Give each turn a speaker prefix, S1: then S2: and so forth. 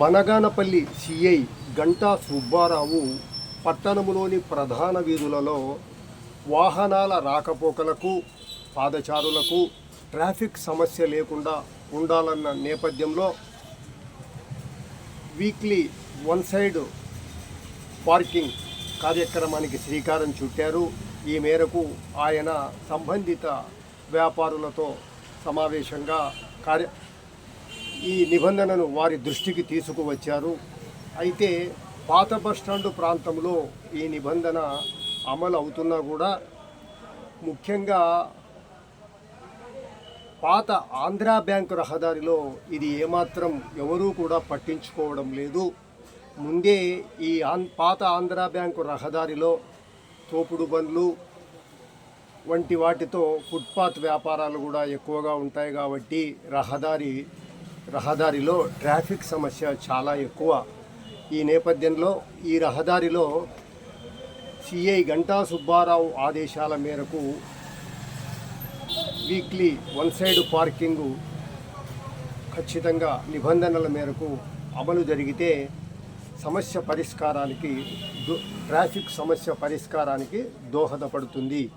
S1: Banaganapalli CI Ganta Subbarao పట్టణంలోని ప్రధాన వీధులలో వాహనాల రాకపోకలకు పాదచారులకు ట్రాఫిక్ సమస్య లేకుండా ఉండాలన్న నేపథ్యంలో వీక్లీ వన్ సైడ్ పార్కింగ్ కార్యక్రమానికి శ్రీకారం చుట్టారు. ఈ మేరకు ఆయన సంబంధిత వ్యాపారులతో సమావేశంగా కార్య ఈ నిబంధనను వారి దృష్టికి తీసుకువచ్చారు. అయితే పాత బస్టాండు ప్రాంతంలో ఈ నిబంధన అమలు అవుతున్నా కూడా ముఖ్యంగా పాత ఆంధ్రా బ్యాంకు రహదారిలో ఇది ఏమాత్రం ఎవరూ కూడా పట్టించుకోవడం లేదు. ముందే ఈ ఆన్ పాత ఆంధ్రా బ్యాంకు రహదారిలో తోపుడు బండ్లు వంటి వాటితో ఫుట్పాత్ వ్యాపారాలు కూడా ఎక్కువగా ఉంటాయి కాబట్టి రహదారి రహదారిలో ట్రాఫిక్ సమస్య చాలా ఎక్కువ. ఈ నేపథ్యంలో ఈ రహదారిలో సిఐ గంటా సుబ్బారావు ఆదేశాల మేరకు వీక్లీ వన్ సైడ్ పార్కింగు ఖచ్చితంగా నిబంధనల మేరకు అమలు జరిగితే సమస్య పరిష్కారానికి దో- ట్రాఫిక్ సమస్య పరిష్కారానికి దోహదపడుతుంది.